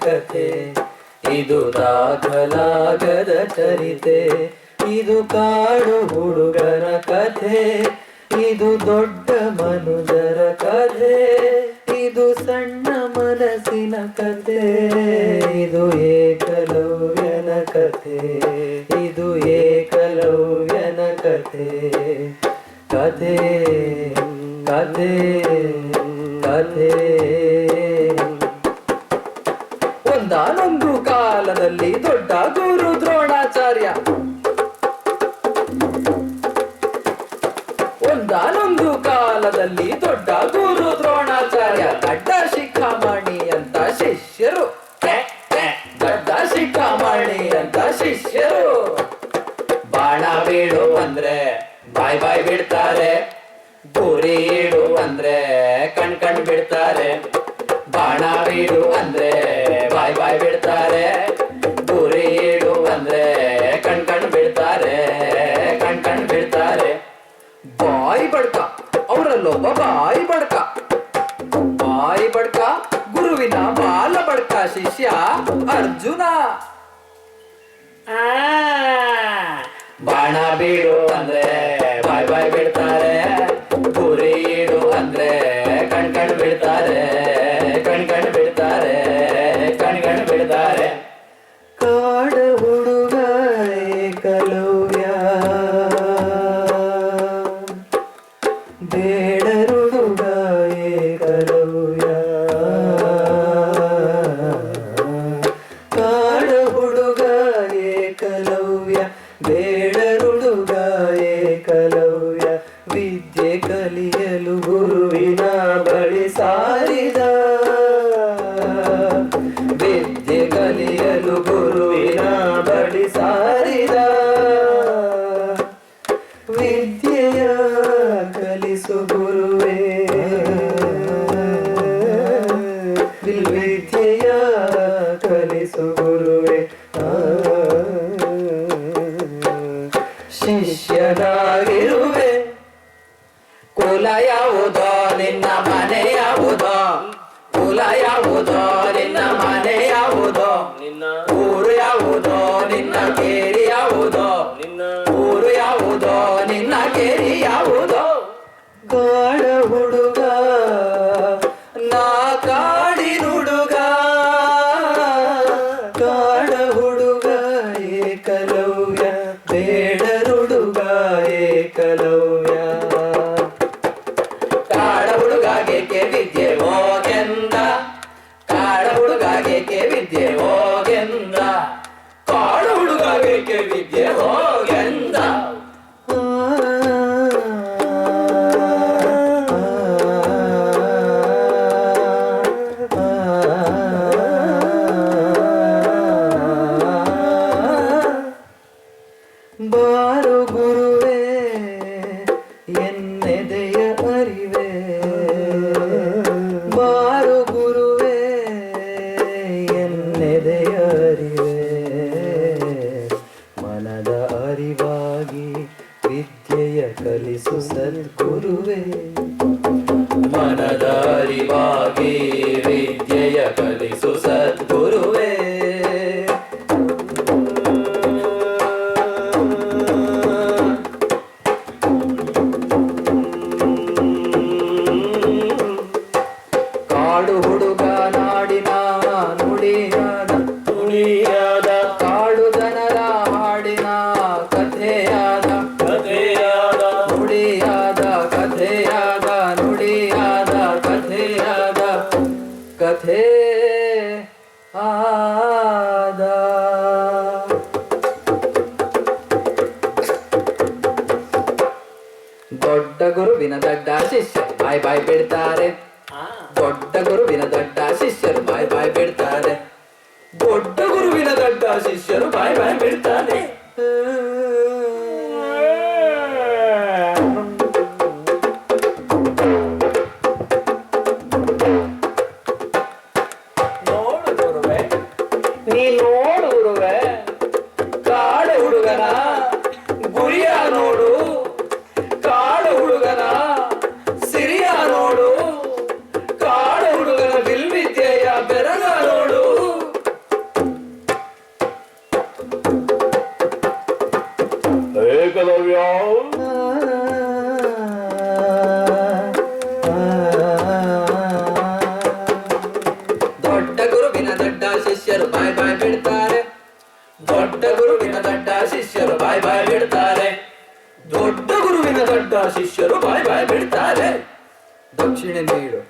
ಕಥೆ ಇದು ದಾಖಲಾಗದ ಚರಿತೆ. ಇದು ಕಾಡು ಹುಡುಗರ ಕಥೆ. ಇದು ದೊಡ್ಡ ಮನುಜರ ಕಥೆ. ಇದು ಸಣ್ಣ ಮನಸ್ಸಿನ ಕಥೆ. ಇದು ಏಕಲವ್ಯನ ಕಥೆ. ಇದು ಏಕಲವ್ಯನ ಕಥೆ. ಕಥೆ ಕಥೆ ಕಥೆ. ಕಾಲದಲ್ಲಿ ದೊಡ್ಡ ಗುರು ದ್ರೋಣಾಚಾರ್ಯ. ಒಂದಾನೊಂದು ಕಾಲದಲ್ಲಿ ದೊಡ್ಡ ಗುರು ದ್ರೋಣಾಚಾರ್ಯ. ದೊಡ್ಡ ಶಿಖಾಮಣಿ ಅಂತ ಶಿಷ್ಯರು. ದೊಡ್ಡ ಶಿಖಾಮಣಿ ಅಂತ ಶಿಷ್ಯರು. ಬಾಣ ಬೀಳು ಅಂದ್ರೆ ಬಾಯ್ ಬಾಯ್ ಬಿಡ್ತಾರೆ ಗುರಿ ಇಡು ಅಂದ್ರೆ ಕಣ್ ಕಣ್ ಬಿಡ್ತಾರೆ ಬಾಣ ಬೀಡು ಅಂದ್ರೆ ಬಾಯಿ ಬಡ್ಕ ಅವರಲ್ಲೊಬ್ಬ ಬಾಯಿ ಬಡ್ಕ. ಬಾಯಿ ಬಡ್ಕ ಗುರುವಿನ ಬಾಲ ಬಡ್ಕ ಶಿಷ್ಯ ಅರ್ಜುನ. ಆ, ಬಾಣ ಬೀಡು ಅಂದ್ರೆ ಏಕಲವ್ಯ ಬೇಡರುಡುಗಾಯೇ ಕಲವ್ಯ. ವಿದ್ಯೆ ಕಲಿಯಲು ಗುರುವಿನ ಬಳಿ ಸಾರಿದ. ವಿದ್ಯೆ ಕಲಿಯಲು ಗುರುವಿನ ಬಳಿ ಸಾರಿದ. குருவே. மனதாரி பாகே வித்யய கலிசு சத்குரு ದೊಡ್ಡ ಗುರುವಿನ ದಡ್ಡ ಶಿಷ್ಯ ಬಾಯ್ ಬಾಯ್ ಬಿಡ್ತಾರೆ. ದೊಡ್ಡ ಗುರುವಿನ ದಡ್ಡ ಶಿಷ್ಯರು ಬಾಯ್ ಬಾಯ್ ಬಿಡ್ತಾರೆ. ದೊಡ್ಡ ಗುರುವಿನ ದಡ್ಡ ಶಿಷ್ಯರು ಬಾಯ್ ಬಾಯ್ ಬಿಡ್ತಾರೆ. ಏಕಲವ್ಯ ದೊಡ್ಡ ಗುರುವಿನ ದಡ್ಡ ಶಿಷ್ಯರು ಬಾಯ್ ಬಾಯ್ ಬಿಡ್ತಾರೆ ದೊಡ್ಡ ಗುರುವಿನ ದಡ್ಡ ಶಿಷ್ಯರು ಬಾಯ್ ಬಾಯ್ ಬಿಡ್ತಾರೆ ದೊಡ್ಡ ಗುರುವಿನ ದೊಡ್ಡ ಶಿಷ್ಯರು ಬಾಯ್ ಬಾಯ್ ಬಿಡ್ತಾರೆ ದಕ್ಷಿಣೆ ನೀಡು.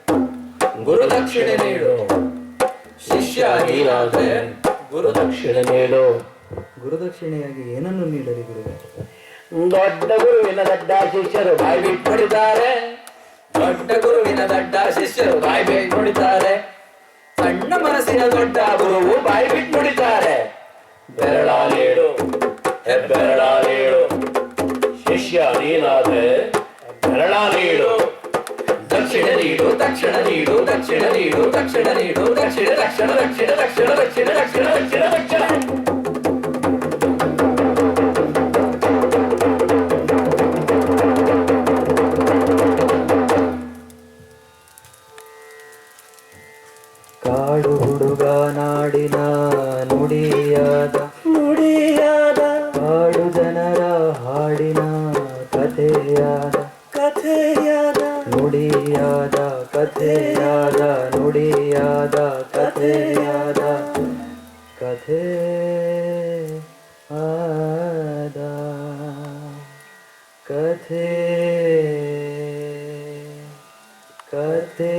ಗುರು ದಕ್ಷಿಣೆ ನೀಡು. ಶಿಷ್ಯ ಗುರು ದಕ್ಷಿಣೆ ನೀಡು. ಗುರುದಕ್ಷಿಣೆಯಾಗಿ ಏನನ್ನು ನೀಡಲಿ ಗುರುವೆ? ದೊಡ್ಡ ಗುರುವಿನ ದಡ್ಡ ಶಿಷ್ಯರು ಬಾಯಿ ಬಿಟ್ಟು ಹೊಡಿತಾರೆ ದೊಡ್ಡ ಗುರುವಿನ ದಡ್ಡ ಶಿಷ್ಯರು ಬಾಯಿ ಬಿಟ್ಟು ಹೊಡಿತಾರೆ ಸಣ್ಣ ಮನಸ್ಸಿನ ದೊಡ್ಡ ಗುರುವು ಬಾಯಿ ಬಿಟ್ಟು ನುಡಿತಾರೆ ಬೆರಳಾಲೇಳು, ಹೆಬ್ಬೆರಳಾಲೇಳು. ಶಿಷ್ಯ ನೀನಾದ್ರೆ ಬೆರಳಾಲೇಳು. ದಕ್ಷಿಣ ನೀಡು ದಕ್ಷಿಣ ನೀಡು ದಕ್ಷಿಣ ನೀಡು ದಕ್ಷಿಣ ನೀಡು ದಕ್ಷಿಣ ದಕ್ಷಿಣ ದಕ್ಷಿಣ ದಕ್ಷಿಣ ದಕ್ಷಿಣ ದಕ್ಷಿಣ ದಕ್ಷಿಣ ದಕ್ಷಿಣ. ನುಡಿಯಾದ ಕಥೆಯಾದ ನುಡಿಯಾದ ಕಥೆಯಾದ ಕಥೆ ಆದ ಕಥೆ ಕಥೆ